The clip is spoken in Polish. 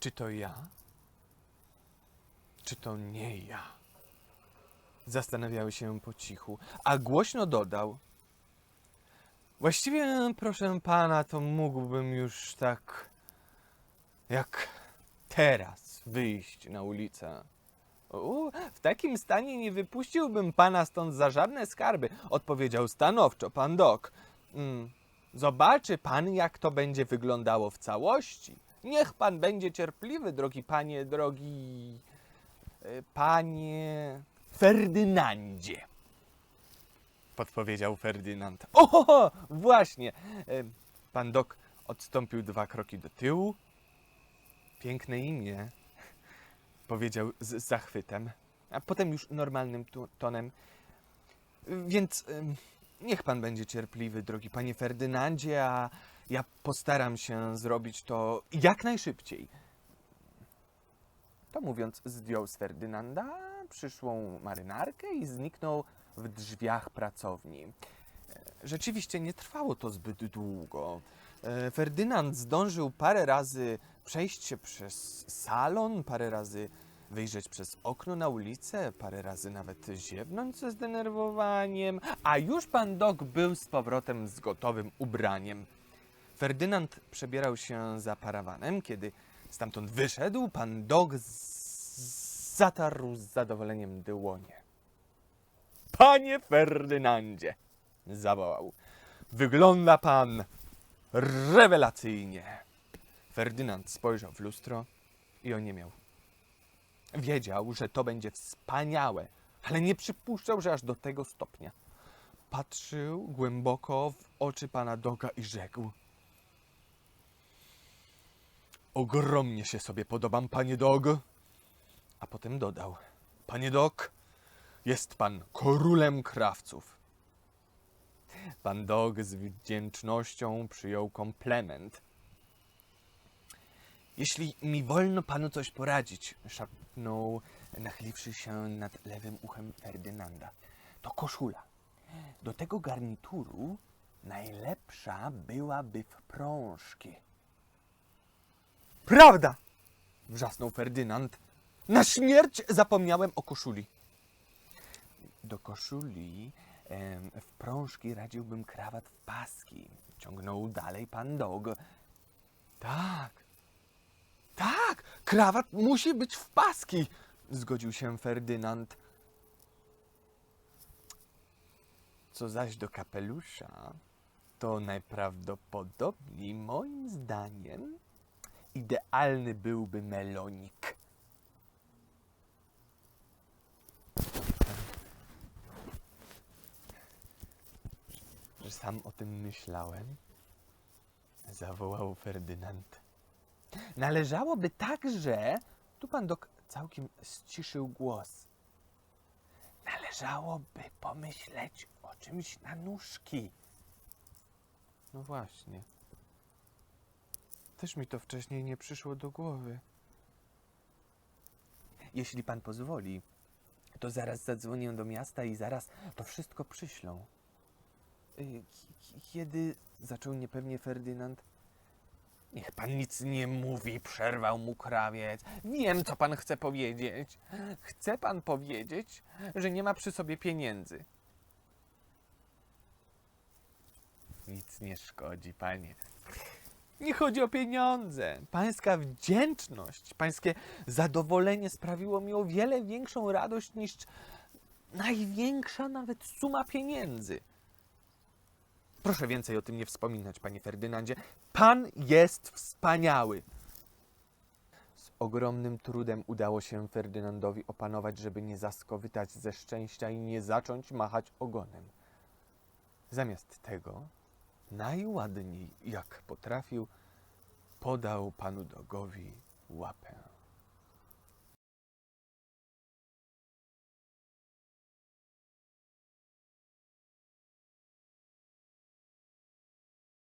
Czy to ja? Czy to nie ja? Zastanawiały się po cichu, a głośno dodał. Właściwie, proszę pana, to mógłbym już tak jak teraz wyjść na ulicę. U, w takim stanie nie wypuściłbym pana stąd za żadne skarby, odpowiedział stanowczo pan Dok. Mm, zobaczy pan, jak to będzie wyglądało w całości. Niech pan będzie cierpliwy, drogi panie, drogi e, panie Ferdynandzie. Podpowiedział Ferdynand. O, właśnie. E, Pan Dok odstąpił dwa kroki do tyłu. Piękne imię, powiedział z zachwytem, a potem już normalnym tonem. Więc niech pan będzie cierpliwy, drogi panie Ferdynandzie, a ja postaram się zrobić to jak najszybciej. To mówiąc, zdjął z Ferdynanda przyszłą marynarkę i zniknął w drzwiach pracowni. E, Rzeczywiście nie trwało to zbyt długo. E, Ferdynand zdążył parę razy przejść się przez salon, parę razy wyjrzeć przez okno na ulicę, parę razy nawet ziewnąć ze zdenerwowaniem, a już pan Dok był z powrotem z gotowym ubraniem. Ferdynand przebierał się za parawanem, kiedy stamtąd wyszedł, pan Dog zatarł z zadowoleniem dłonie. Panie Ferdynandzie, zawołał, wygląda pan rewelacyjnie. Ferdynand spojrzał w lustro i oniemiał. Wiedział, że to będzie wspaniałe, ale nie przypuszczał, że aż do tego stopnia. Patrzył głęboko w oczy pana Doga i rzekł: Ogromnie się sobie podobam, panie Dog. A potem dodał: Panie Dog, jest pan królem krawców. Pan Dog z wdzięcznością przyjął komplement. Jeśli mi wolno panu coś poradzić, szepnął, nachyliwszy się nad lewym uchem Ferdynanda, to koszula. Do tego garnituru najlepsza byłaby wprążki. Prawda! wrzasnął Ferdynand. Na śmierć zapomniałem o koszuli. Do koszuli em, w prążki radziłbym krawat w paski. Ciągnął dalej pan Dog. Tak, krawat musi być w paski, zgodził się Ferdynand. Co zaś do kapelusza, to najprawdopodobniej moim zdaniem idealny byłby melonik. Że sam o tym myślałem, zawołał Ferdynand. Należałoby także, tu pan dok całkiem ściszył głos, należałoby pomyśleć o czymś na nóżki. No właśnie. Też mi to wcześniej nie przyszło do głowy. Jeśli pan pozwoli, to zaraz zadzwonię do miasta i zaraz to wszystko przyślą. Y, Kiedy zaczął niepewnie Ferdynand? Niech pan nic nie mówi, przerwał mu krawiec. Wiem, co pan chce powiedzieć. Chce pan powiedzieć, że nie ma przy sobie pieniędzy. Nic nie szkodzi, panie. Nie chodzi o pieniądze. Pańska wdzięczność, pańskie zadowolenie sprawiło mi o wiele większą radość niż największa nawet suma pieniędzy. Proszę więcej o tym nie wspominać, panie Ferdynandzie. Pan jest wspaniały. Z ogromnym trudem udało się Ferdynandowi opanować, żeby nie zaskowytać ze szczęścia i nie zacząć machać ogonem. Zamiast tego, najładniej jak potrafił, podał panu Dogowi łapę.